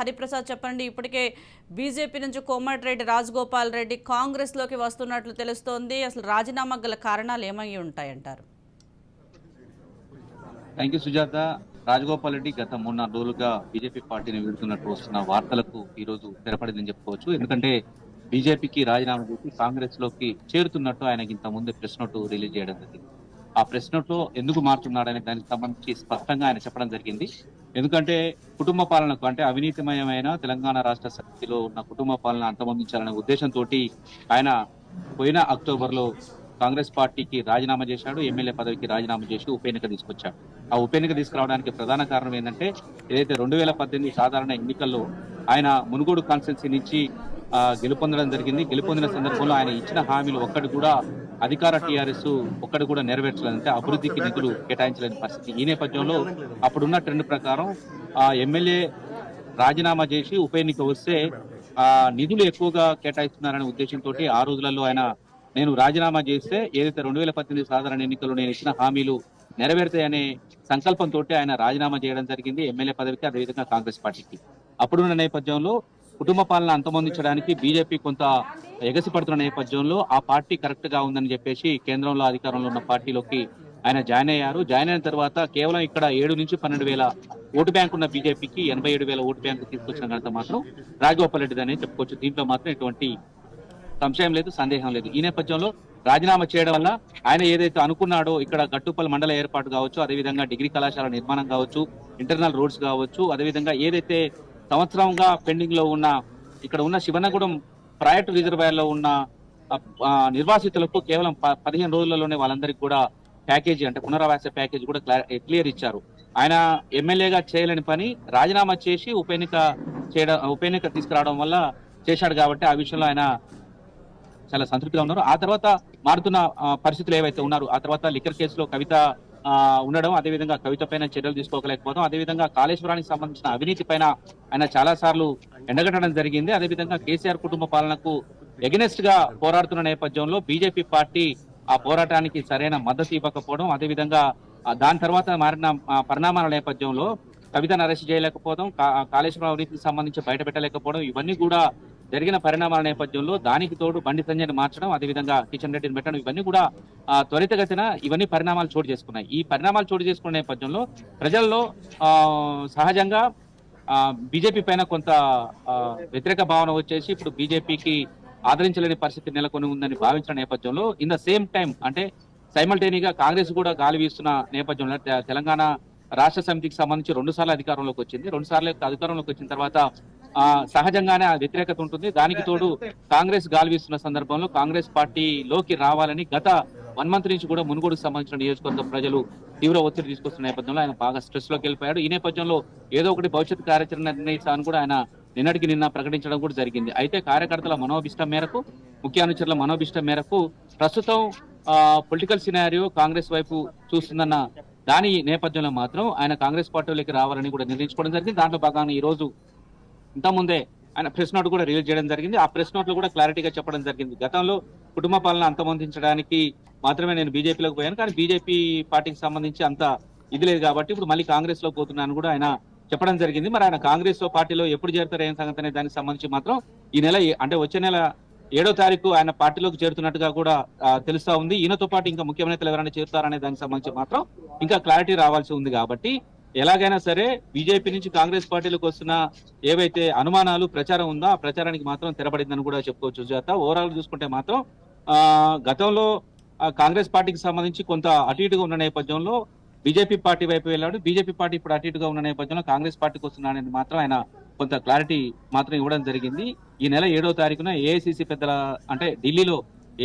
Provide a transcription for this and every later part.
హరిప్రసాద్ చెప్పండి. ఇప్పటికే బీజేపీ నుంచి కోమటిరెడ్డి రాజగోపాల్ రెడ్డి కాంగ్రెస్లోకి వస్తున్నట్లు తెలుస్తోంది. అసలు రాజీనామా గల కారణాలు ఏమై ఉంటాయంటారు? Thank you Sujatha. Rajagopal Reddy గత మూడు నాలుగు రోజులుగా బీజేపీ పార్టీని వీడుతున్నట్టు వస్తున్న వార్తలకు ఈ రోజు తెరపడిందని చెప్పుకోవచ్చు. ఎందుకంటే బీజేపీకి రాజీనామా చేసి కాంగ్రెస్లోకి చేరుతున్నట్టు ఆయనకి ఇంత ముందే ప్రెస్ నోట్ రిలీజ్ చేయడం జరిగింది. ఆ ప్రెస్ నోట్లో ఎందుకు మారుతున్నాడనే దానికి సంబంధించి స్పష్టంగా ఆయన చెప్పడం జరిగింది. ఎందుకంటే కుటుంబ పాలనకు అంటే అవినీతిమయమైన తెలంగాణ రాష్ట్ర సమితిలో ఉన్న కుటుంబ పాలన అంతమొందించాలనే ఉద్దేశంతో ఆయన పోయిన అక్టోబర్లో కాంగ్రెస్ పార్టీకి రాజీనామా చేశాడు ఎమ్మెల్యే పదవికి రాజీనామా చేసి ఉప ఎన్నిక తీసుకొచ్చాడు. ఆ ఉప ఎన్నిక తీసుకురావడానికి ప్రధాన కారణం ఏంటంటే ఏదైతే రెండు వేల పద్దెనిమిది సాధారణ ఎన్నికల్లో ఆయన మునుగోడు కాన్స్టిట్యున్సీ నుంచి గెలుపొందడం జరిగింది. గెలుపొందిన సందర్భంలో ఆయన ఇచ్చిన హామీలు ఒక్కటి కూడా అధికార టీఆర్ఎస్ ఒక్కటి కూడా నెరవేర్చలేదంటే అభివృద్ధికి నిధులు కేటాయించలేని పరిస్థితి. ఈ నేపథ్యంలో అప్పుడున్న ట్రెండ్ ప్రకారం ఆ ఎమ్మెల్యే రాజీనామా చేసి ఉప ఎన్నిక వస్తే ఆ నిధులు ఎక్కువగా కేటాయిస్తున్నారనే ఉద్దేశంతో ఆ రోజులలో ఆయన నేను రాజీనామా చేస్తే ఏదైతే రెండు వేల పద్దెనిమిది సాధారణ ఎన్నికల్లో నేను ఇచ్చిన హామీలు నెరవేరుతాయనే సంకల్పంతో ఆయన రాజీనామా చేయడం జరిగింది. ఎమ్మెల్యే పదవికి అదేవిధంగా కాంగ్రెస్ పార్టీకి. అప్పుడున్న నేపథ్యంలో కుటుంబ పాలన అంతమొందించడానికి బీజేపీ కొంత ఎగసి పడుతున్న నేపథ్యంలో ఆ పార్టీ కరెక్ట్గా ఉందని చెప్పేసి కేంద్రంలో అధికారంలో ఉన్న పార్టీలోకి ఆయన జాయిన్ అయ్యారు. జాయిన్ అయిన తర్వాత కేవలం ఇక్కడ ఏడు నుంచి పన్నెండు వేల ఓటు బ్యాంక్ ఉన్న బీజేపీకి ఎనభై ఏడు వేల ఓటు బ్యాంకు తీసుకొచ్చిన ఘనత మాత్రం రాజగోపాల్ రెడ్డిది అని చెప్పుకోవచ్చు. దీంట్లో మాత్రం ఎటువంటి సంశయం లేదు సందేహం లేదు. ఈ నేపథ్యంలో రాజీనామా చేయడం వల్ల ఆయన ఏదైతే అనుకున్నాడో ఇక్కడ గట్టుపల్లి మండల ఏర్పాటు కావచ్చు అదేవిధంగా డిగ్రీ కళాశాల నిర్మాణం కావచ్చు ఇంటర్నల్ రోడ్స్ కావచ్చు అదేవిధంగా ఏదైతే సంవత్సరంగా పెండింగ్లో ఉన్న ఇక్కడ ఉన్న శివనగూడెం ప్రాయట్ రిజర్వాయర్లో ఉన్న నిర్వాసితులకు కేవలం పదిహేను రోజులలోనే వాళ్ళందరికీ కూడా ప్యాకేజీ అంటే పునరావాస ప్యాకేజీ కూడా క్లియర్ ఇచ్చారు. ఆయన ఎమ్మెల్యేగా చేయలేని పని రాజీనామా చేసి ఉప ఎన్నిక చేయడం ఉప ఎన్నిక తీసుకురావడం వల్ల చేశాడు కాబట్టి ఆ విషయంలో ఆయన చాలా సంతృప్తిగా ఉన్నారు. ఆ తర్వాత మారుతున్న పరిస్థితులు ఏవైతే ఉన్నారు ఆ తర్వాత లిక్కర్ కేసులో కవిత ఉండడం అదేవిధంగా కవిత పైన చర్యలు తీసుకోకలేకపోవడం అదేవిధంగా కాళేశ్వరానికి సంబంధించిన అవినీతి పైన ఆయన చాలా సార్లు ఎండగట్టడం జరిగింది. అదేవిధంగా కేసీఆర్ కుటుంబ పాలనకు ఎగనెస్ట్గా పోరాడుతున్న నేపథ్యంలో బీజేపీ పార్టీ ఆ పోరాటానికి సరైన మద్దతు ఇవ్వకపోవడం అదేవిధంగా దాని తర్వాత మారిన పరిణామాల నేపథ్యంలో కవితను అరెస్ట్ చేయలేకపోవడం కాళేశ్వరం అవినీతికి సంబంధించి బయట పెట్టలేకపోవడం ఇవన్నీ కూడా జరిగిన పరిణామాల నేపథ్యంలో దానికి తోడు బండి సంజయ్ని మార్చడం అదేవిధంగా కిషన్ రెడ్డిని పెట్టడం ఇవన్నీ కూడా త్వరితగతిన ఇవన్నీ పరిణామాలు చోటు చేసుకున్నాయి. ఈ పరిణామాలు చోటు చేసుకున్న నేపథ్యంలో ప్రజల్లో ఆ, సహజంగా బీజేపీ పైన కొంత వ్యతిరేక భావన వచ్చేసి ఇప్పుడు బీజేపీకి ఆదరించలేని పరిస్థితి నెలకొని ఉందని భావించిన నేపథ్యంలో ఇన్ ద సేమ్ టైం అంటే సైమల్టేనియగా కాంగ్రెస్ కూడా గాలి వీస్తున్న నేపథ్యంలో తె- తెలంగాణ రాష్ట్ర సమితికి సంబంధించి రెండు సార్లు అధికారంలోకి వచ్చింది. రెండు సార్లు అధికారంలోకి వచ్చిన తర్వాత సహజంగానే ఆ వ్యతిరేకత ఉంటుంది. దానికి తోడు కాంగ్రెస్ గాలివీస్తున్న సందర్భంలో కాంగ్రెస్ పార్టీలోకి రావాలని గత వన్ మంత్ నుంచి కూడా మునుగోడుకు సంబంధించిన నియోజకవర్గ ప్రజలు తీవ్ర ఒత్తిడి తీసుకొస్తున్న నేపథ్యంలో ఆయన బాగా స్ట్రెస్లోకి వెళ్ళిపోయాడు. ఈ నేపథ్యంలో ఏదో ఒకటి భవిష్యత్ కార్యాచరణ నిర్ణయిస్తామని కూడా ఆయన నిన్నటికి నిన్న ప్రకటించడం కూడా జరిగింది. అయితే కార్యకర్తల మనోభిష్టం మేరకు ముఖ్య అనుచరుల మనోభిష్టం మేరకు ప్రస్తుతం పొలిటికల్ సినారియో కాంగ్రెస్ వైపు చూస్తుందన్న దాని నేపథ్యంలో మాత్రం ఆయన కాంగ్రెస్ పార్టీలోకి రావాలని కూడా నిర్ణయించుకోవడం జరిగింది. దాంట్లో భాగంగా ఈ రోజు ఇంతకుముందే ఆయన ప్రెస్ నోట్ కూడా రిలీజ్ చేయడం జరిగింది. ఆ ప్రెస్ నోట్లో కూడా క్లారిటీగా చెప్పడం జరిగింది. గతంలో కుటుంబ పాలన అంతమొందించడానికి మాత్రమే నేను బీజేపీలోకి పోయాను. కానీ బీజేపీ పార్టీకి సంబంధించి అంత ఇది లేదు కాబట్టి ఇప్పుడు మళ్ళీ కాంగ్రెస్లో పోతున్నాను కూడా ఆయన చెప్పడం జరిగింది. మరి ఆయన కాంగ్రెస్లో పార్టీలో ఎప్పుడు చేరుతారు ఏం సంగతి అనే దానికి సంబంధించి మాత్రం ఈ నెల అంటే వచ్చే నెల ఏడో తారీఖు ఆయన పార్టీలోకి చేరుతున్నట్టుగా కూడా తెలుస్తా ఉంది. ఈయనతో పాటు ఇంకా ముఖ్యమైన ఎవరైనా చేరుతారనే దానికి సంబంధించి మాత్రం ఇంకా క్లారిటీ రావాల్సి ఉంది కాబట్టి ఎలాగైనా సరే బీజేపీ నుంచి కాంగ్రెస్ పార్టీలకు వస్తున్న ఏవైతే అనుమానాలు ప్రచారం ఉందో ఆ ప్రచారానికి మాత్రం తెరబడిందని కూడా చెప్పుకోవచ్చు సుజాత. ఓవరాల్ చూసుకుంటే మాత్రం ఆ గతంలో కాంగ్రెస్ పార్టీకి సంబంధించి కొంత అటు ఇటుగా ఉన్న నేపథ్యంలో బీజేపీ పార్టీ వైపు వెళ్ళాడు. బీజేపీ పార్టీ ఇప్పుడు అటు ఇటుగా ఉన్న నేపథ్యంలో కాంగ్రెస్ పార్టీకి వస్తున్నాడని మాత్రం ఆయన కొంత క్లారిటీ మాత్రం ఇవ్వడం జరిగింది. ఈ నెల ఏడో తారీఖున ఏఐసిసి పెద్దల అంటే ఢిల్లీలో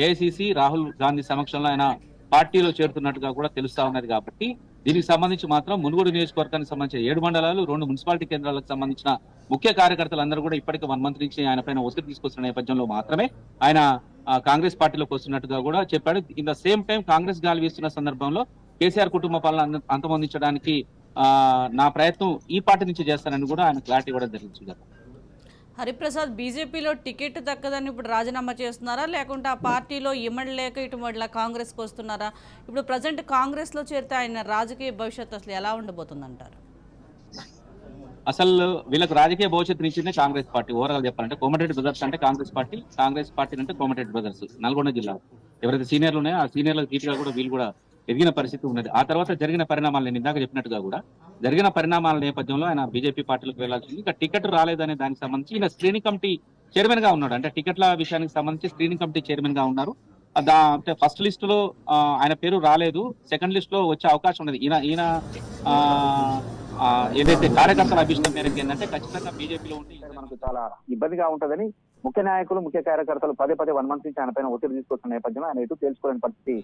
ఏఐసిసి రాహుల్ గాంధీ సమక్షంలో ఆయన పార్టీలో చేరుతున్నట్టుగా కూడా తెలుస్తా ఉన్నది కాబట్టి దీనికి సంబంధించి మాత్రం మునుగోడు నియోజకవర్గానికి సంబంధించిన ఏడు మండలాలు రెండు మున్సిపాలిటీ కేంద్రాలకు సంబంధించిన ముఖ్య కార్యకర్తలందరూ కూడా ఇప్పటికే వన్ మంత్ నుంచి ఆయన పైన ఒత్తిడి తీసుకొస్తున్న నేపథ్యంలో మాత్రమే ఆయన కాంగ్రెస్ పార్టీలోకి వస్తున్నట్టుగా కూడా చెప్పాడు. In the same time Congress గాలి వేస్తున్న సందర్భంలో కేసీఆర్ కుటుంబ పాలన అంత- అంతమొందించడానికి నా ప్రయత్నం ఈ పార్టీ నుంచి చేస్తానని కూడా ఆయన క్లారిటీ ఇవ్వడం జరిగింది హరిప్రసాద్ బీజేపీలో టికెట్ దక్కదని ఇప్పుడు రాజీనామా చేస్తున్నారా? లేకుంటే ఆ పార్టీలో ఇమ్మడలేక ఇటు మళ్ళీ కాంగ్రెస్కి వస్తున్నారా? ఇప్పుడు ప్రజెంట్ కాంగ్రెస్లో చేరితే ఆయన రాజకీయ భవిష్యత్తు అసలు ఎలా ఉండబోతుందంటారు? అసలు వీళ్ళకు రాజకీయ భవిష్యత్తు ఇచ్చింది కాంగ్రెస్ పార్టీ. ఓవరాల్ చెప్పాలంటే కోమటిరెడ్డి బ్రదర్స్ అంటే కాంగ్రెస్ పార్టీ. కాంగ్రెస్ పార్టీ అంటే కోమటిరెడ్డి బ్రదర్స్ నల్గొండ జిల్లా. ఎవరైతే సీనియర్లు ఉన్నాయో ఆ సీనియర్ల సీట్గా కూడా వీళ్ళు కూడా ఎదిగిన పరిస్థితి ఉన్నది. ఆ తర్వాత జరిగిన పరిణామాలు నేను ఇందాక చెప్పినట్టుగా కూడా జరిగిన పరిణామాల నేపథ్యంలో ఆయన బీజేపీ పార్టీలకు వెళ్ళాల్సింది ఇంకా టికెట్ రాలేదనే దానికి సంబంధించి ఈయన స్క్రీనింగ్ కమిటీ చైర్మన్గా ఉన్నాడు. అంటే టికెట్ల విషయానికి సంబంధించి స్క్రీనింగ్ కమిటీ చైర్మన్గా ఉన్నారు. దా అంటే ఫస్ట్ లిస్ట్లో ఆయన పేరు రాలేదు. సెకండ్ లిస్ట్లో వచ్చే అవకాశం ఉన్నది. ఈయన ఈయన ఆ, ఏదైతే కార్యకర్తల అభిష్టం మేరకు ఏంటంటే ఖచ్చితంగా బీజేపీలో ఉంటే మనకు చాలా ఇబ్బందిగా ఉంటుందని ముఖ్య నాయకులు ముఖ్య కార్యకర్తలు పదే పదే వన్ మంత్ నుంచి ఆయన పైన ఒత్తిడి తీసుకొస్తున్న నేపథ్యంలో ఆయన ఎటు తేల్చుకోలేని పరిస్థితి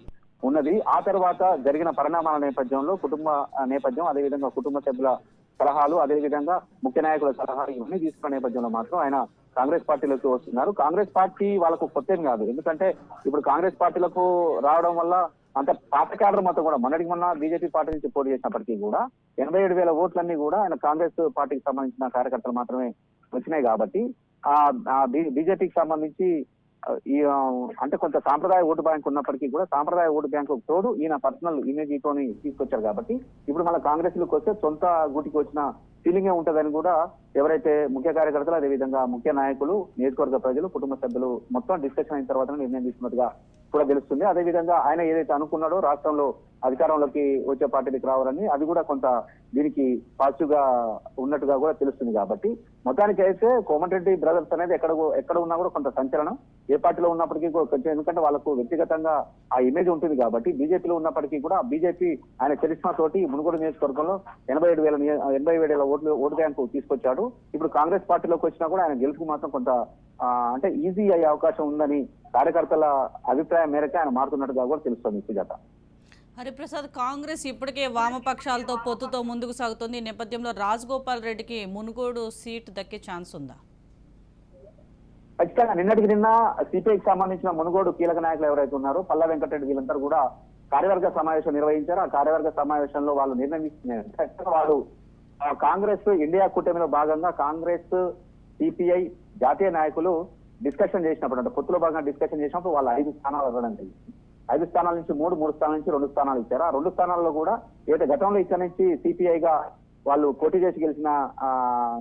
ఉన్నది. ఆ తర్వాత జరిగిన పరిణామాల నేపథ్యంలో కుటుంబ నేపథ్యం అదేవిధంగా కుటుంబ సభ్యుల సలహాలు అదేవిధంగా ముఖ్య నాయకుల సలహాలు ఇవన్నీ తీసుకున్న నేపథ్యంలో మాత్రం ఆయన కాంగ్రెస్ పార్టీలోకి వస్తున్నారు. కాంగ్రెస్ పార్టీ వాళ్ళకు కొత్త కాదు. ఎందుకంటే ఇప్పుడు కాంగ్రెస్ పార్టీలకు రావడం వల్ల అంత పాత క్యాడర్ మొత్తం కూడా మొన్నటికి మొన్న బీజేపీ పార్టీ నుంచి పోటీ చేసినప్పటికీ కూడా ఎనభై ఏడు వేల ఓట్లన్నీ కూడా ఆయన కాంగ్రెస్ పార్టీకి సంబంధించిన కార్యకర్తలు మాత్రమే వచ్చినాయి కాబట్టి బీజేపీకి సంబంధించి ఈ అంటే కొంత సాంప్రదాయ ఓటు బ్యాంక్ ఉన్నప్పటికీ కూడా సాంప్రదాయ ఓటు బ్యాంకు తోడు ఈయన పర్సనల్ ఇమేజ్ తోని తీసుకొచ్చారు కాబట్టి ఇప్పుడు మన కాంగ్రెస్లోకి వస్తే సొంత గూటికి వచ్చిన ఫీలింగే ఉంటుందని కూడా ఎవరైతే ముఖ్య కార్యకర్తలు అదేవిధంగా ముఖ్య నాయకులు నియోజకవర్గ ప్రజలు కుటుంబ సభ్యులు మొత్తం డిస్కషన్ అయిన తర్వాత నిర్ణయం తీసుకున్నట్టుగా కూడా తెలుస్తుంది. అదేవిధంగా ఆయన ఏదైతే అనుకున్నాడో రాష్ట్రంలో అధికారంలోకి వచ్చే పార్టీకి రావాలని అది కూడా కొంత దీనికి పాజిటివ్గా ఉన్నట్టుగా కూడా తెలుస్తుంది కాబట్టి మొత్తానికి అయితే కోమటిరెడ్డి బ్రదర్స్ అనేది ఎక్కడ ఎక్కడ ఉన్నా కూడా కొంత సంచలనం. ఏ పార్టీలో ఉన్నప్పటికీ కూడా కొంచెం ఎందుకంటే వాళ్ళకు వ్యక్తిగతంగా ఆ ఇమేజ్ ఉంటుంది కాబట్టి బీజేపీలో ఉన్నప్పటికీ కూడా బీజేపీ ఆయన చరిష్మా తోటి మునుగోడు నియోజకవర్గంలో ఎనభై ఏడు వేల ఎనభై ఏడు వేల ఓట్లు ఓటు బ్యాంకు తీసుకొచ్చాడు. ఇప్పుడు కాంగ్రెస్ పార్టీలోకి వచ్చినా కూడా ఆయన గెలుపు మాత్రం కొంత అంటే ఈజీ అయ్యే అవకాశం ఉందని కార్యకర్తల అభిప్రాయం మేరకు ఆయన మారుతున్నట్టుగా కూడా తెలుస్తుంది సుజాత. హరిప్రసాద్ కాంగ్రెస్ ఇప్పటికే వామపక్షాలతో పొత్తుతో ముందుకు సాగుతుంది. ఈ నేపథ్యంలో రాజగోపాల్ రెడ్డికి మునుగోడు సీట్ దక్కే ఛాన్స్ ఉందా? ఖచ్చితంగా నిన్నటికి నిన్న సిపిఐకి సంబంధించిన మునుగోడు కీలక నాయకులు ఎవరైతే ఉన్నారో పల్ల వెంకటరెడ్డి వీళ్ళందరూ కూడా కార్యవర్గ సమావేశం నిర్వహించారు. ఆ కార్యవర్గ సమావేశంలో వాళ్ళు నిర్ణయించిన ఖచ్చితంగా వాళ్ళు కాంగ్రెస్ ఇండియా కూటమిలో భాగంగా కాంగ్రెస్ సిపిఐ జాతీయ నాయకులు డిస్కషన్ చేసినప్పుడు అంటే పొత్తులో భాగంగా డిస్కషన్ చేసినప్పుడు వాళ్ళు ఐదు స్థానాలు ఇవ్వడం జరిగింది. ఐదు స్థానాల నుంచి మూడు మూడు స్థానాల నుంచి రెండు స్థానాలు ఇచ్చారు. ఆ రెండు స్థానాల్లో కూడా ఏదైతే గతంలో ఇక్కడ నుంచి సిపిఐగా వాళ్ళు పోటీ చేసి గెలిచిన ఆ,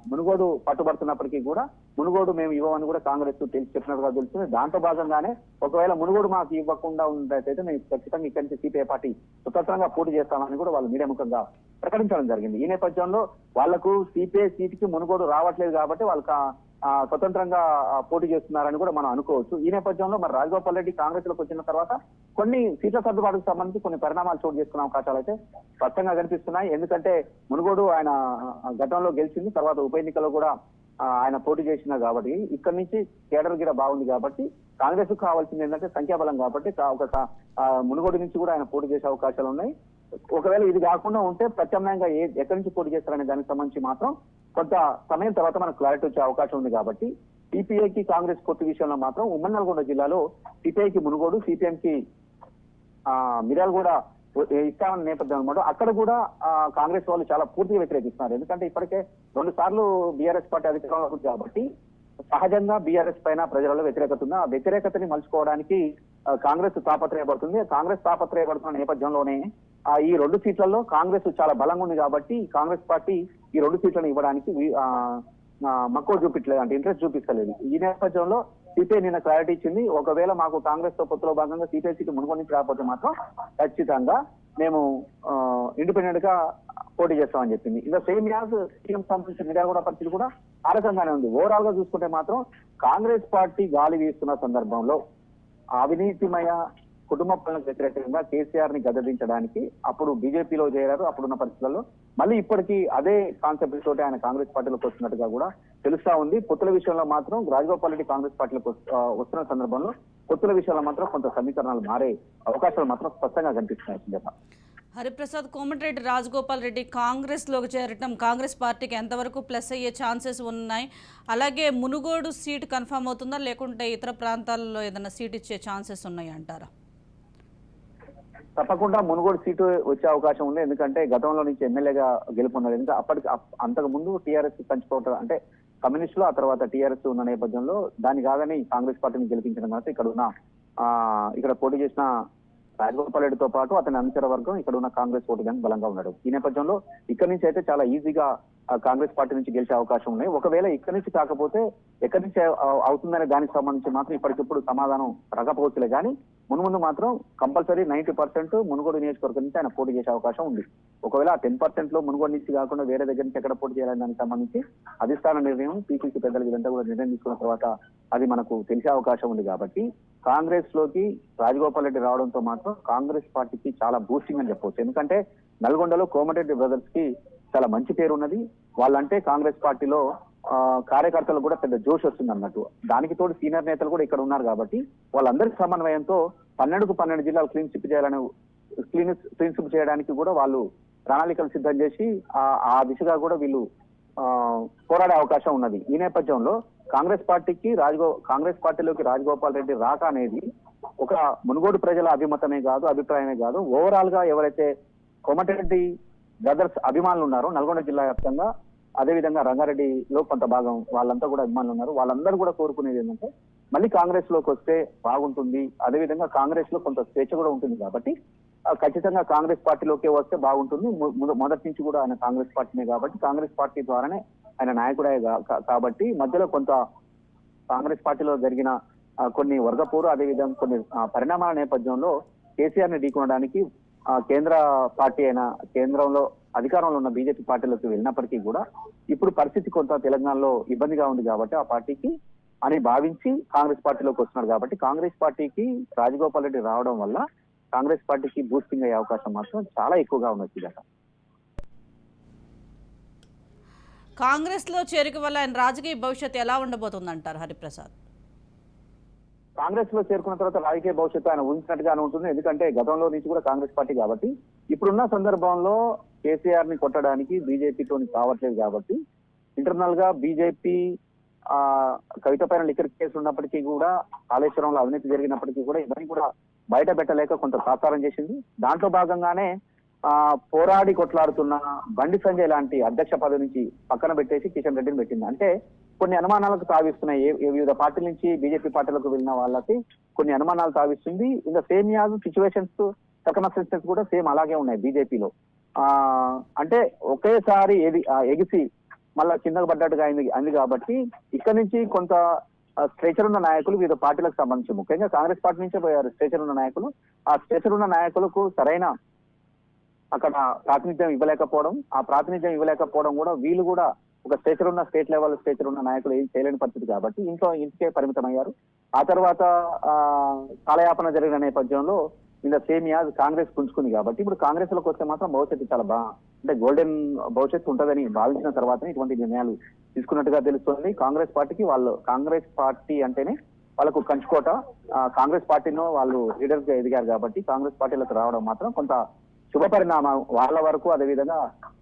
మునుగోడు పట్టుబడుతున్నప్పటికీ కూడా మునుగోడు మేము ఇవ్వమని కూడా కాంగ్రెస్ తెలిసి చెప్పినట్టుగా తెలుస్తుంది. దాంతో భాగంగానే ఒకవేళ మునుగోడు మాకు ఇవ్వకుండా ఉన్నట్టయితే మేము ఖచ్చితంగా ఇక్కడి నుంచి సిపిఐ పార్టీ స్వతంత్రంగా పోటీ చేస్తామని కూడా వాళ్ళు మీడియా ముఖంగా ప్రకటించడం జరిగింది. ఈ నేపథ్యంలో వాళ్ళకు సిపిఐ సీటుకి మునుగోడు రావట్లేదు కాబట్టి వాళ్ళ స్వతంత్రంగా పోటీ చేస్తున్నారని కూడా మనం అనుకోవచ్చు. ఈ నేపథ్యంలో మరి రాజగోపాల్ రెడ్డి కాంగ్రెస్లోకి వచ్చిన తర్వాత కొన్ని సీట్ల సర్దుబాటుకు సంబంధించి కొన్ని పరిణామాలు చోటు చేసుకున్న అవకాశాలు అయితే స్పష్టంగా కనిపిస్తున్నాయి. ఎందుకంటే మునుగోడు ఆయన గతంలో గెలిచింది తర్వాత ఉప ఎన్నికలో కూడా ఆయన పోటీ చేసిన కాబట్టి ఇక్కడ నుంచి కేడర్ గిర బాగుంది కాబట్టి కాంగ్రెస్కు కావాల్సింది ఏంటంటే సంఖ్యాబలం కాబట్టి ఒక మునుగోడు నుంచి కూడా ఆయన పోటీ చేసే అవకాశాలు ఉన్నాయి. ఒకవేళ ఇది కాకుండా ఉంటే ప్రత్యామ్నాయంగా ఏ ఎక్కడి నుంచి పోటీ చేస్తారనే దానికి సంబంధించి మాత్రం కొంత సమయం తర్వాత మనకు క్లారిటీ వచ్చే అవకాశం ఉంది కాబట్టి సిపిఐకి కాంగ్రెస్ పొత్తు విషయంలో మాత్రం ఉమ్మడి నల్గొండ జిల్లాలో సిపిఐకి మునుగోడు సిపిఎంకి ఆ కూడా ఇస్తామన్న నేపథ్యం అనమాట అక్కడ కూడా కాంగ్రెస్ వాళ్ళు చాలా పూర్తిగా వ్యతిరేకిస్తున్నారు. ఎందుకంటే ఇప్పటికే రెండు సార్లు బీఆర్ఎస్ పార్టీ అధికారంలో ఉంది కాబట్టి సహజంగా బీఆర్ఎస్ పైన ప్రజలలో వ్యతిరేకత ఉంది. ఆ వ్యతిరేకతని మలుచుకోవడానికి కాంగ్రెస్ తాపత్రయపడుతుంది. కాంగ్రెస్ తాపత్రయపడుతున్న నేపథ్యంలోనే ఆ ఈ రెండు సీట్లలో కాంగ్రెస్ చాలా బలంగా ఉంది కాబట్టి కాంగ్రెస్ పార్టీ ఈ రెండు సీట్లను ఇవ్వడానికి మక్కువ చూపించలేదు అంటే ఇంట్రెస్ట్ చూపించలేదు. ఈ నేపథ్యంలో సిపిఐ నిన్న క్లారిటీ ఇచ్చింది. ఒకవేళ మాకు కాంగ్రెస్తో పొత్తులో భాగంగా సిపిఐ సీటు మునుగోడు నుంచి రాకపోతే మాత్రం ఖచ్చితంగా మేము ఇండిపెండెంట్గా పోటీ చేస్తామని చెప్పింది. ఇంకా సేమ్ యాజ్ సీఎం సంబంధించిన మీడియా కూడా పరిస్థితి కూడా ఆ రకంగానే ఉంది. ఓవరాల్గా చూసుకుంటే మాత్రం కాంగ్రెస్ పార్టీ గాలి వీస్తున్న సందర్భంలో అవినీతిమయ కుటుంబ పాలనకు వ్యతిరేకంగా కేసీఆర్ని గద్దదించడానికి అప్పుడు బీజేపీలో చేరారు అప్పుడున్న పరిస్థితుల్లో. మళ్ళీ ఇప్పటికీ అదే కాన్సెప్ట్ తోటి ఆయన కాంగ్రెస్ పార్టీలోకి వస్తున్నట్టుగా కూడా తెలుస్తా ఉంది. పొత్తుల విషయంలో మాత్రం రాజగోపాల్ రెడ్డి కాంగ్రెస్ పార్టీలోకి వస్తున్న సందర్భంలో పొత్తుల విషయంలో మాత్రం కొంత సమీకరణాలు మారే అవకాశాలు మాత్రం స్పష్టంగా కనిపిస్తున్నాయి సుజాత హరిప్రసాద్ కోమటిరెడ్డి రాజగోపాల్ రెడ్డి కాంగ్రెస్లోకి చేరటం కాంగ్రెస్ పార్టీకి ఎంతవరకు ప్లస్ అయ్యే ఛాన్సెస్ ఉన్నాయి? అలాగే మునుగోడు సీట్ కన్ఫర్మ్ అవుతుందా? లేకుంటే ఇతర ప్రాంతాల్లో ఏదైనా సీట్ ఇచ్చే ఛాన్సెస్ ఉన్నాయి అంటారా తప్పకుండా మునుగోడు సీటు వచ్చే అవకాశం ఉంది. ఎందుకంటే గతంలో నుంచి ఎమ్మెల్యేగా గెలుపొన్నారు ఎందుకంటే అప్పటికి అప్- అంతకు ముందు టీఆర్ఎస్ పంచుకోవటం అంటే కమ్యూనిస్టులు ఆ తర్వాత టీఆర్ఎస్ ఉన్న నేపథ్యంలో దాని కాదని కాంగ్రెస్ పార్టీని గెలిపించడం తర్వాత ఇక్కడ ఉన్న ఆ ఇక్కడ పోటీ చేసిన రాజగోపాల్ రెడ్డితో పాటు అతని అనుచర వర్గం ఇక్కడ ఉన్న కాంగ్రెస్ ఓటు బ్యాంక్ బలంగా ఉన్నాడు. ఈ నేపథ్యంలో ఇక్కడి నుంచి అయితే చాలా ఈజీగా కాంగ్రెస్ పార్టీ నుంచి గెలిచే అవకాశం ఉన్నాయి. ఒకవేళ ఇక్కడి నుంచి కాకపోతే ఎక్కడి నుంచి అవుతుందనే దానికి సంబంధించి మాత్రం ఇప్పటికిప్పుడు సమాధానం రాకపోవచ్చులే. కానీ మును ముందు మాత్రం కంపల్సరీ నైన్టీ పర్సెంట్ మునుగోడు నియోజకవర్గం నుంచి ఆయన పోటీ చేసే అవకాశం ఉంది. ఒకవేళ టెన్ పర్సెంట్లో మునుగోడు నుంచి కాకుండా వేరే దగ్గర నుంచి ఎక్కడ పోటీ చేయాలని దానికి సంబంధించి అధిష్టాన నిర్ణయం పీసీసీ పెద్దలు ఇదంతా కూడా నిర్ణయం తీసుకున్న తర్వాత అది మనకు తెలిసే అవకాశం ఉంది కాబట్టి కాంగ్రెస్లోకి రాజగోపాల్ రెడ్డి రావడంతో మాత్రం కాంగ్రెస్ పార్టీకి చాలా బూస్టింగ్ అని చెప్పవచ్చు ఎందుకంటే నల్గొండలో కోమటిరెడ్డి బ్రదర్స్కి చాలా మంచి పేరు ఉన్నది. వాళ్ళంటే కాంగ్రెస్ పార్టీలో కార్యకర్తలు కూడా పెద్ద జోష్ వస్తుంది అన్నట్టు. దానికి తోడు సీనియర్ నేతలు కూడా ఇక్కడ ఉన్నారు కాబట్టి వాళ్ళందరికీ సమన్వయంతో పన్నెండుకు పన్నెండు జిల్లాలు క్లీన్ స్విప్ చేయాలని క్లీన్ క్లీన్ స్విప్ చేయడానికి కూడా వాళ్ళు ప్రణాళికలు సిద్ధం చేసి ఆ ఆ దిశగా కూడా వీళ్ళు ఆ, పోరాడే అవకాశం ఉన్నది. ఈ నేపథ్యంలో కాంగ్రెస్ పార్టీకి రాజగో కాంగ్రెస్ పార్టీలోకి రాజగోపాల్ రెడ్డి రాక అనేది ఒక మునుగోడు ప్రజల అభిమతమే కాదు అభిప్రాయమే కాదు. ఓవరాల్గా ఎవరైతే కోమటిరెడ్డి బ్రదర్స్ అభిమానులు ఉన్నారో నల్గొండ జిల్లా వ్యాప్తంగా అదేవిధంగా రంగారెడ్డిలో కొంత భాగం వాళ్ళంతా కూడా అభిమానులు ఉన్నారు. వాళ్ళందరూ కూడా కోరుకునేది ఏంటంటే మళ్ళీ కాంగ్రెస్లోకి వస్తే బాగుంటుంది. అదేవిధంగా కాంగ్రెస్లో కొంత స్వేచ్ఛ కూడా ఉంటుంది కాబట్టి ఖచ్చితంగా కాంగ్రెస్ పార్టీలోకి వస్తే బాగుంటుంది. మొదటి నుంచి కూడా ఆయన కాంగ్రెస్ పార్టీనే కాబట్టి కాంగ్రెస్ పార్టీ ద్వారానే ఆయన నాయకుడే కాబట్టి మధ్యలో కొంత కాంగ్రెస్ పార్టీలో జరిగిన కొన్ని వర్గపూరు అదేవిధంగా కొన్ని పరిణామాల నేపథ్యంలో కేసీఆర్ని ఢీకొనడానికి ఆ, కేంద్ర పార్టీ అయిన కేంద్రంలో అధికారంలో ఉన్న బీజేపీ పార్టీలోకి వెళ్ళినప్పటికీ కూడా ఇప్పుడు పరిస్థితి కొంత తెలంగాణలో ఇబ్బందిగా ఉంది కాబట్టి ఆ పార్టీకి అని భావించి కాంగ్రెస్ పార్టీలోకి వస్తున్నారు కాబట్టి కాంగ్రెస్ పార్టీకి రాజగోపాల్ రెడ్డి రావడం వల్ల కాంగ్రెస్ పార్టీకి బూస్టింగ్ అయ్యే అవకాశం మాత్రం చాలా ఎక్కువగా ఉన్నది సుజాత కాంగ్రెస్లో చేరిక వల్ల ఆయన రాజకీయ భవిష్యత్తు ఎలా ఉండబోతుంది అంటారు హరిప్రసాద్? కాంగ్రెస్లో చేరుకున్న తర్వాత రాజకీయ భవిష్యత్తు ఆయన ఊహించినట్టుగానే ఉంటుంది. ఎందుకంటే గతంలో నుంచి కూడా కాంగ్రెస్ పార్టీ కాబట్టి ఇప్పుడున్న సందర్భంలో కేసీఆర్ని కొట్టడానికి బీజేపీతో కావట్లేదు కాబట్టి ఇంటర్నల్గా బీజేపీ ఆ కవిత పైన లిక్కర్ కేసు ఉన్నప్పటికీ కూడా కాళేశ్వరంలో అవినీతి జరిగినప్పటికీ కూడా ఇవన్నీ కూడా బయట పెట్టలేక కొంత సాకారం చేసింది. దాంట్లో భాగంగానే ఆ పోరాడి కొట్లాడుతున్న బండి సంజయ్ లాంటి అధ్యక్ష పదవి నుంచి పక్కన పెట్టేసి కిషన్ రెడ్డిని పెట్టింది. అంటే కొన్ని అనుమానాలకు తావిస్తున్నాయి ఏ- వివిధ పార్టీల నుంచి బీజేపీ పార్టీలకు వెళ్ళిన వాళ్ళకి కొన్ని అనుమానాలు తావిస్తుంది. ఇంకా సేమ్ యాజ్ సిచ్యువేషన్స్ సర్కమస్టెన్సెస్ కూడా సేమ్ అలాగే ఉన్నాయి బీజేపీలో. ఆ అంటే ఒకేసారి ఎది ఎగిసి మళ్ళా కిందకు పడ్డట్టుగా అయింది అయింది కాబట్టి ఇక్కడ నుంచి కొంత స్ట్రెచర్ ఉన్న నాయకులు వివిధ పార్టీలకు సంబంధించి ముఖ్యంగా కాంగ్రెస్ పార్టీ నుంచే పోయారు స్ట్రేచర్ ఉన్న నాయకులు. ఆ స్ట్రేచర్ ఉన్న నాయకులకు సరైన అక్కడ ప్రాతినిధ్యం ఇవ్వలేకపోవడం ఆ ప్రాతినిధ్యం ఇవ్వలేకపోవడం కూడా వీళ్ళు కూడా ఒక స్ట్రెచర్ ఉన్న స్టేట్ లెవెల్ స్ట్రెచర్ ఉన్న నాయకులు ఏం చేయలేని పరిస్థితి కాబట్టి ఇంట్లో ఇంటికే పరిమితం అయ్యారు ఆ తర్వాత ఆ కాలయాపన జరిగిన నేపథ్యంలో ఇంత సేమ్ కాంగ్రెస్ పుంజుకుంది కాబట్టి ఇప్పుడు కాంగ్రెస్లోకి వస్తే మాత్రం భవిష్యత్తు చాలా బా అంటే గోల్డెన్ భవిష్యత్తు ఉంటుందని భావించిన తర్వాతనే ఇటువంటి నిర్ణయాలు తీసుకున్నట్టుగా తెలుస్తుంది. కాంగ్రెస్ పార్టీకి వాళ్ళు కాంగ్రెస్ పార్టీ అంటేనే వాళ్ళకు కంచుకోట కాంగ్రెస్ పార్టీలో వాళ్ళు లీడర్స్గా ఎదిగారు కాబట్టి కాంగ్రెస్ పార్టీలకు రావడం మాత్రం కొంత శుభ పరిణామం. వాళ్ళ వరకు అదేవిధంగా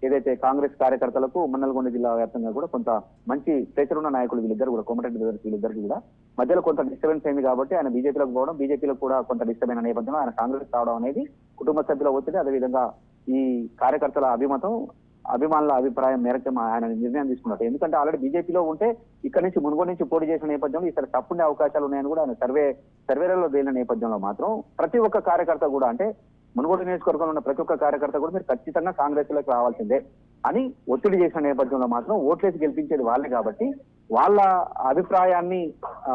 ఏదైతే కాంగ్రెస్ కార్యకర్తలకు మన్నలగొండ జిల్లా వ్యాప్తంగా కూడా కొంత మంచి స్టేచర్ ఉన్న నాయకులు వీళ్ళిద్దరు కూడా కోమటిరెడ్డి వీళ్ళిద్దరికి కూడా. మధ్యలో కొంత డిస్టర్బెన్స్ అయింది కాబట్టి ఆయన బీజేపీలోకి పోవడం బీజేపీలో కూడా కొంత డిస్టర్బ్ అయిన నేపథ్యంలో ఆయన కాంగ్రెస్ రావడం అనేది కుటుంబ సభ్యుల ఒత్తిడి. అదేవిధంగా ఈ కార్యకర్తల అభిమతం అభిమానుల అభిప్రాయం మేరకు మా- ఆయన నిర్ణయం తీసుకున్నారు ఎందుకంటే ఆల్రెడీ బీజేపీలో ఉంటే ఇక్కడ నుంచి మునుగోడు నుంచి పోటీ చేసిన నేపథ్యంలో ఈసారి తప్పుండే అవకాశాలు ఉన్నాయని కూడా ఆయన సర్వే సర్వేలలో తేలిన నేపథ్యంలో మాత్రం ప్రతి ఒక్క కార్యకర్త కూడా అంటే మునుగోడు నియోజకవర్గంలో ఉన్న ప్రతి ఒక్క కార్యకర్త కూడా మీరు ఖచ్చితంగా కాంగ్రెస్లోకి రావాల్సిందే అని ఒత్తిడి చేసిన నేపథ్యంలో మాత్రం ఓట్లేసి గెలిపించేది వాళ్ళే కాబట్టి వాళ్ళ అభిప్రాయాన్ని ఆ,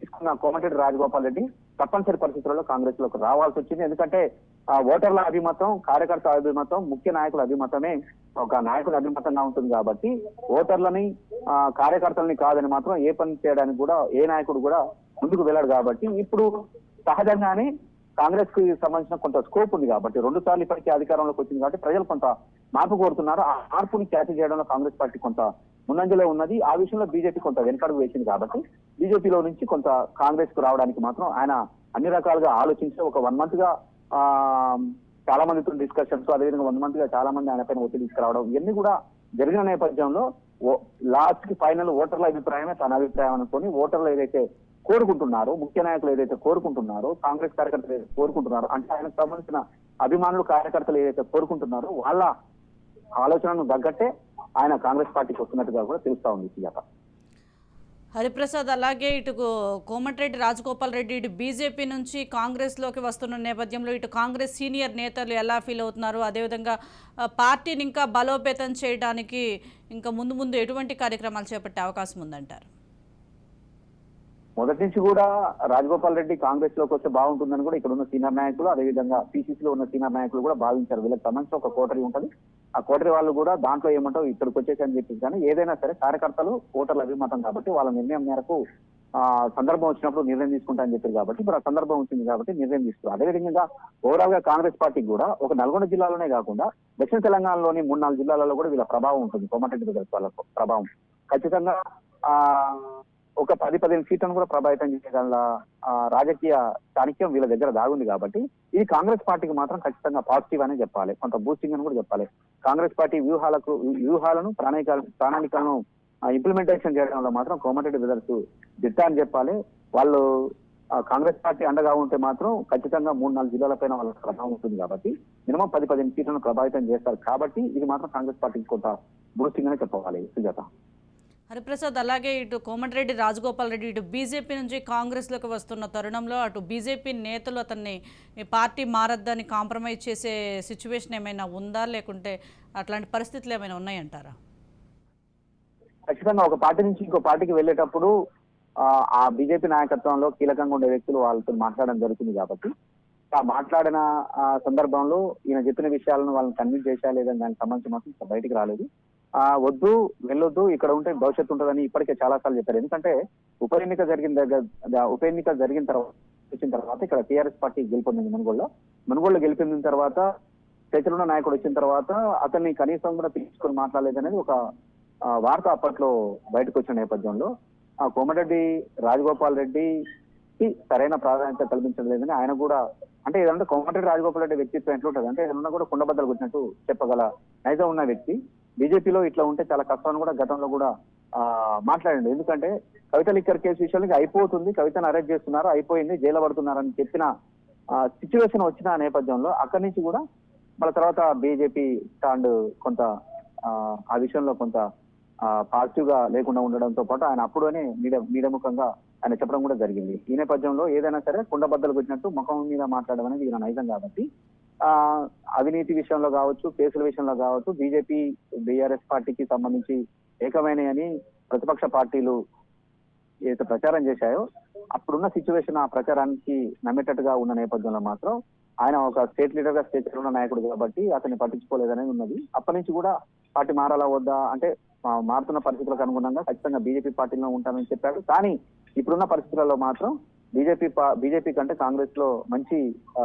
తీసుకున్న కోమటిరెడ్డి రాజగోపాల్ రెడ్డి తప్పనిసరి పరిస్థితుల్లో కాంగ్రెస్లోకి రావాల్సి వచ్చింది. ఎందుకంటే ఆ ఓటర్ల అభిమతం కార్యకర్త అభిమతం ముఖ్య నాయకుల అభిమతమే ఒక నాయకుల అభిమతంగా ఉంటుంది కాబట్టి ఓటర్లని ఆ, కార్యకర్తలని కాదని మాత్రం ఏ పని చేయడానికి కూడా ఏ నాయకుడు కూడా ముందుకు వెళ్ళాడు కాబట్టి ఇప్పుడు సహజంగానే కాంగ్రెస్కి సంబంధించిన కొంత స్కోప్ ఉంది కాబట్టి రెండు సార్లు ఇప్పటికీ అధికారంలోకి వచ్చింది కాబట్టి ప్రజలు కొంత మార్పు కోరుతున్నారు. ఆ మార్పుని క్యాచ్ చేయడంలో కాంగ్రెస్ పార్టీ కొంత ముందంజలో ఉన్నది. ఆ విషయంలో బీజేపీ కొంత వెనకడుగు వేసింది కాబట్టి బీజేపీలో నుంచి కొంత కాంగ్రెస్కు రావడానికి మాత్రం ఆయన అన్ని రకాలుగా ఆలోచించి ఒక వన్ మంత్గా ఆ చాలా మందితో డిస్కషన్స్ అదేవిధంగా వన్ మంత్గా చాలా మంది ఆయన పైన ఒత్తిడి తీసుకురావడం ఇవన్నీ కూడా జరిగిన నేపథ్యంలో లాస్ట్కి ఫైనల్ ఓటర్ల అభిప్రాయమే తన అభిప్రాయం అనుకొని ఓటర్లు ఏదైతే కోరుకుంటున్నారో ముఖ్య నాయకులు ఏదైతే కోరుకుంటున్నారో కాంగ్రెస్ కార్యకర్తలు ఏదైతే కోరుకుంటున్నారో అంటే ఆయనకు సంబంధించిన అభిమానులు కార్యకర్తలు ఏదైతే కోరుకుంటున్నారో వాళ్ళ ఆలోచనను తగ్గట్టే ఆయన కాంగ్రెస్ పార్టీకి వస్తున్నట్టుగా కూడా తెలుస్తా ఉంది సుజాత హరిప్రసాద్ అలాగే ఇటు కోమటిరెడ్డి రాజగోపాల్ రెడ్డి ఇటు బీజేపీ నుంచి కాంగ్రెస్లోకి వస్తున్న నేపథ్యంలో ఇటు కాంగ్రెస్ సీనియర్ నేతలు ఎలా ఫీల్ అవుతున్నారు? అదేవిధంగా పార్టీని ఇంకా బలోపేతం చేయడానికి ఇంకా ముందు ముందు ఎటువంటి కార్యక్రమాలు చేపట్టే అవకాశం ఉందంటారు? మొదటి నుంచి కూడా రాజగోపాల్ రెడ్డి కాంగ్రెస్లోకి వస్తే బాగుంటుందని కూడా ఇక్కడ ఉన్న సీనియర్ నాయకులు అదేవిధంగా పీసీసీ లో ఉన్న సీనియర్ నాయకులు కూడా భావించారు. వీళ్ళకి సంబంధించి ఒక కోటరీ ఉంటుంది. ఆ కోటరీ వాళ్ళు కూడా దాంట్లో ఏమంటావు ఇక్కడికి వచ్చేసి అని చెప్పి కానీ ఏదైనా సరే కార్యకర్తలు ఓటర్ల అభిమతం కాబట్టి వాళ్ళ నిర్ణయం మేరకు ఆ సందర్భం వచ్చినప్పుడు నిర్ణయం తీసుకుంటా అని చెప్పారు కాబట్టి ఇప్పుడు ఆ సందర్భం వచ్చింది కాబట్టి నిర్ణయం తీసుకున్నారు. అదేవిధంగా ఓవరాల్గా కాంగ్రెస్ పార్టీకి కూడా ఒక నల్గొండ జిల్లాలోనే కాకుండా దక్షిణ తెలంగాణలోని మూడు నాలుగు జిల్లాలలో కూడా వీళ్ళ ప్రభావం ఉంటుంది. కోమటిరెడ్డి దగ్గర వాళ్ళ ప్రభావం. ఖచ్చితంగా ఆ ఒక పది పదిహేను సీట్లను కూడా ప్రభావితం చేయగల రాజకీయ చాణక్యం వీళ్ళ దగ్గర దాగుంది కాబట్టి ఇది కాంగ్రెస్ పార్టీకి మాత్రం ఖచ్చితంగా పాజిటివ్ అనే చెప్పాలి. కొంత బూస్టింగ్ అని కూడా చెప్పాలి. కాంగ్రెస్ పార్టీ వ్యూహాలకు వ్యూహాలను ప్రణాళిక ప్రణాళికలను ఇంప్లిమెంటేషన్ చేయడంలో మాత్రం కోమటిరెడ్డి బ్రదర్స్ దిట్ట అని చెప్పాలి. వాళ్ళు కాంగ్రెస్ పార్టీ అండగా ఉంటే మాత్రం ఖచ్చితంగా మూడు నాలుగు జిల్లాల పైన వాళ్ళ ప్రభావం ఉంటుంది కాబట్టి మినిమం పది పదిహేను సీట్లను ప్రభావితం చేస్తారు. కాబట్టి ఇది మాత్రం కాంగ్రెస్ పార్టీకి కొంత బూస్టింగ్ అనే చెప్పవాలి సుజాత. హరిప్రసాద్ అలాగే ఇటు కోమటిరెడ్డి రాజగోపాల్ రెడ్డి ఇటు బీజేపీ నుంచి కాంగ్రెస్లోకి వస్తున్న తరుణంలో అటు బీజేపీ నేతలు అతన్ని పార్టీ మారద్దని కాంప్రమైజ్ చేసే సిచ్యువేషన్ ఏమైనా ఉందా? లేకుంటే అట్లాంటి పరిస్థితులు ఏమైనా ఉన్నాయంటారా? ఖచ్చితంగా ఒక పార్టీ నుంచి ఇంకో పార్టీకి వెళ్ళేటప్పుడు ఆ, బీజేపీ నాయకత్వంలో కీలకంగా ఉండే వ్యక్తులు వాళ్ళతో మాట్లాడడం జరుగుతుంది కాబట్టి. ఆ మాట్లాడిన సందర్భంలో ఈయన చెప్పిన విషయాలను వాళ్ళని కన్విన్స్ చేశా లేదని దానికి సంబంధించి మాత్రం ఇంకా బయటికి రాలేదు. ఆ వద్దు వెళ్ళొద్దు ఇక్కడ ఉంటే భవిష్యత్తు ఉంటుందని ఇప్పటికే చాలా సార్లు చెప్పారు. ఎందుకంటే ఉప ఎన్నిక జరిగిన దగ్గర ఉప ఎన్నిక జరిగిన తర్వాత వచ్చిన తర్వాత ఇక్కడ టీఆర్ఎస్ పార్టీ గెలుపొందింది మునుగోడులో. మునుగోడులో గెలిపొందిన తర్వాత చైతన్య నాయకుడు వచ్చిన తర్వాత అతన్ని కనీసం కూడా పిలుచుకొని మాట్లాడలేదు అనేది ఒక వార్త అప్పట్లో బయటకు వచ్చిన నేపథ్యంలో. ఆ కోమటిరెడ్డి రాజగోపాల్ రెడ్డికి సరైన ప్రాధాన్యత కల్పించడం లేదని ఆయన కూడా అంటే ఏదంటే కోమటిరెడ్డి రాజగోపాల్ రెడ్డి వ్యక్తిత్వం ఎట్లుంటది? అంటే ఏదన్నా కూడా కుండబద్దలు వచ్చినట్టు చెప్పగల నైజం ఉన్న వ్యక్తి. బీజేపీలో ఇట్లా ఉంటే చాలా కష్టం అని కూడా గతంలో కూడా మాట్లాడండి. ఎందుకంటే కవిత లిక్కర్ కేసు విషయానికి అయిపోతుంది. కవితను అరెస్ట్ చేస్తున్నారు అయిపోయింది జైలు పడుతున్నారని చెప్పిన సిచ్యువేషన్ వచ్చిన నేపథ్యంలో అక్కడి నుంచి కూడా మళ్ళీ తర్వాత బీజేపీ స్టాండ్ కొంత ఆ, విషయంలో కొంత పాజిటివ్గా లేకుండా ఉండడంతో పాటు ఆయన అప్పుడునే మీడియా మీడియా ముఖంగా ఆయన చెప్పడం కూడా జరిగింది. ఈ నేపథ్యంలో ఏదైనా సరే కుండబద్దలకు వచ్చినట్టు ముఖం మీద మాట్లాడడం అనేది నా నైజం కాబట్టి అవినీతి విషయంలో కావచ్చు కేసుల విషయంలో కావచ్చు బీజేపీ బీఆర్ఎస్ పార్టీకి సంబంధించి ఏకమైనయని ప్రతిపక్ష పార్టీలు ఏదైతే ప్రచారం చేశాయో అప్పుడున్న సిచ్యువేషన్ ఆ ప్రచారానికి నమ్మేటట్టుగా ఉన్న నేపథ్యంలో మాత్రం ఆయన ఒక స్టేట్ లీడర్గా స్టేట్ ఉన్న నాయకుడు కాబట్టి అతన్ని పట్టించుకోలేదనేది ఉన్నది. అప్పటి నుంచి కూడా పార్టీ మారాలా వద్దా? అంటే మారుతున్న పరిస్థితులకు అనుగుణంగా ఖచ్చితంగా బీజేపీ పార్టీలో ఉంటానని చెప్పాడు. కానీ ఇప్పుడున్న పరిస్థితులలో మాత్రం బీజేపీ బీజేపీ కంటే కాంగ్రెస్లో మంచి ఆ,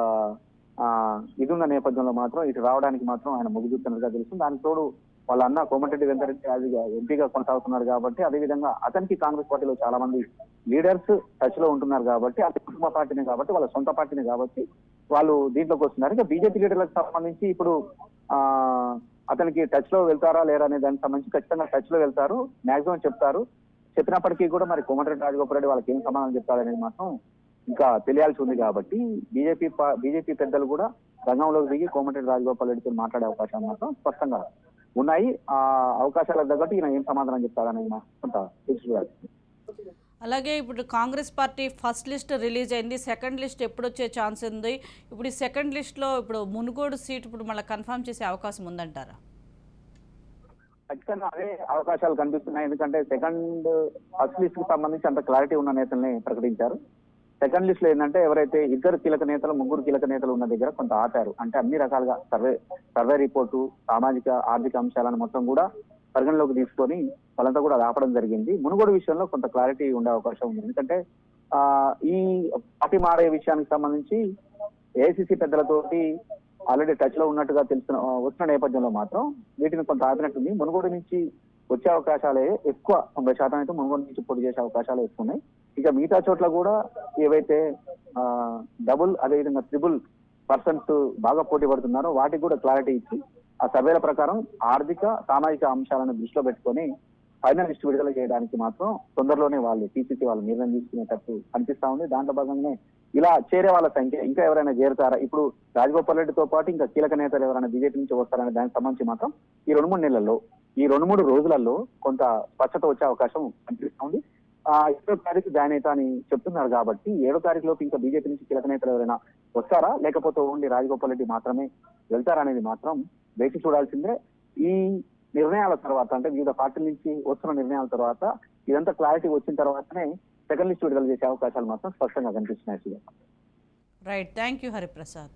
ఇది ఉన్న నేపథ్యంలో మాత్రం ఇటు రావడానికి మాత్రం ఆయన మొగ్గుచూస్తున్నట్టుగా తెలుస్తుంది. దానికి తోడు వాళ్ళ అన్న కోమటిరెడ్డి వెంకరెడ్డి అది ఎంపీగా కొనసాగుతున్నారు కాబట్టి అదేవిధంగా అతనికి కాంగ్రెస్ పార్టీలో చాలా మంది లీడర్స్ టచ్లో ఉంటున్నారు కాబట్టి అది కుటుంబ పార్టీనే కాబట్టి వాళ్ళ సొంత పార్టీనే కాబట్టి వాళ్ళు దీంట్లోకి వస్తున్నారు. ఇంకా బీజేపీ లీడర్లకు సంబంధించి ఇప్పుడు ఆ అతనికి టచ్లో వెళ్తారా లేరా అనే దానికి సంబంధించి ఖచ్చితంగా టచ్లో వెళ్తారు. మాక్సిమం చెప్తారు. చెప్పినప్పటికీ కూడా మరి కోమటిరెడ్డి రాజగోపాల్ రెడ్డి వాళ్ళకి ఏం సమాధానం చెప్తారనేది మాత్రం ఇంకా తెలియాల్సి ఉంది కాబట్టి బీజేపీ బీజేపీ పెద్దలు కూడా రంగంలోకి దిగి కోమటిరెడ్డి రాజగోపాల్ రెడ్డితో మాట్లాడే అవకాశాలు మాత్రం స్పష్టంగా ఉన్నాయి. ఆ అవకాశాలకు తగ్గట్టు ఈయన ఏం సమాధానం చెప్తారనేది మాత్రం కొంత తెలుసు అలాగే ఇప్పుడు Congress party first list release అయింది. సెకండ్ లిస్ట్ ఎప్పుడు వచ్చే ఛాన్స్ ఉంది? ఇప్పుడు ఈ సెకండ్ లిస్ట్లో ఇప్పుడు మునుగోడు సీట్ ఇప్పుడు మళ్ళీ కన్ఫర్మ్ చేసే అవకాశం ఉందంటారా? ఖచ్చితంగా అదే అవకాశాలు కనిపిస్తున్నాయి. ఎందుకంటే సెకండ్ ఫస్ట్ లిస్ట్కి సంబంధించి అంత క్లారిటీ ఉన్న నేతల్ని ప్రకటించారు. సెకండ్ లిస్ట్లో ఏంటంటే ఎవరైతే ఇద్దరు కీలక నేతలు ముగ్గురు కీలక నేతలు ఉన్న దగ్గర కొంత ఆపారు. అంటే అన్ని రకాలుగా సర్వే సర్వే రిపోర్టు సామాజిక ఆర్థిక అంశాలను మొత్తం కూడా పరిగణలోకి తీసుకొని వాళ్ళంతా కూడా అది ఆపడం జరిగింది. మునుగోడు విషయంలో కొంత క్లారిటీ ఉండే అవకాశం ఉంది. ఎందుకంటే ఆ ఈ పార్టీ మారే విషయానికి సంబంధించి ఏఐసిసి పెద్దలతోటి ఆల్రెడీ టచ్లో ఉన్నట్టుగా తెలుస్తున్న వస్తున్న నేపథ్యంలో మాత్రం వీటిని కొంత ఆపినట్టుంది. మునుగోడు నుంచి వచ్చే అవకాశాలే ఎక్కువ తొంభై శాతం అయితే మునుగోడు నుంచి పోటీ చేసే అవకాశాలు ఎక్కువ ఉన్నాయి. ఇక మిగతా చోట్ల కూడా ఏవైతే డబుల్ అదేవిధంగా త్రిబుల్ పర్సన్స్ బాగా పోటీ పడుతున్నారో వాటికి కూడా క్లారిటీ ఇచ్చి ఆ సర్వేల ప్రకారం ఆర్థిక సామాజిక అంశాలను దృష్టిలో పెట్టుకొని ఫైనల్ లిస్ట్ విడుదల చేయడానికి మాత్రం తొందరలోనే వాళ్ళు టీసీసీ వాళ్ళు నిర్ణయం తీసుకునేటట్టు అనిపిస్తా ఉంది. దాంట్లో భాగంగానే ఇలా చేరే వాళ్ళ సంఖ్య ఇంకా ఎవరైనా చేరుతారా? ఇప్పుడు రాజగోపాల్ రెడ్డితో పాటు ఇంకా కీలక నేతలు ఎవరైనా బీజేపీ నుంచి వస్తారనే దానికి సంబంధించి మాత్రం ఈ రెండు మూడు నెలల్లో ఈ రెండు మూడు రోజులలో కొంత స్పష్టత వచ్చే అవకాశం కనిపిస్తా ఉంది ఆ తారీఖు జాయిన్ అవుతా అని చెప్తున్నారు కాబట్టి ఏడో తారీఖు లోపు ఇంకా బీజేపీ నుంచి కీలక నేతలు ఎవరైనా వస్తారా? లేకపోతే ఓన్లీ రాజగోపాల్ రెడ్డి మాత్రమే వెళ్తారా అనేది మాత్రం వేచి చూడాల్సిందే. ఈ నిర్ణయాల తర్వాత అంటే వివిధ పార్టీల నుంచి వస్తున్న నిర్ణయాల తర్వాత ఇదంతా క్లారిటీ వచ్చిన తర్వాతనే సెకండ్ లిస్ట్ విడుదల చేసే అవకాశాలు మాత్రం స్పష్టంగా కనిపిస్తున్నాయి. Right thank you Hariprasad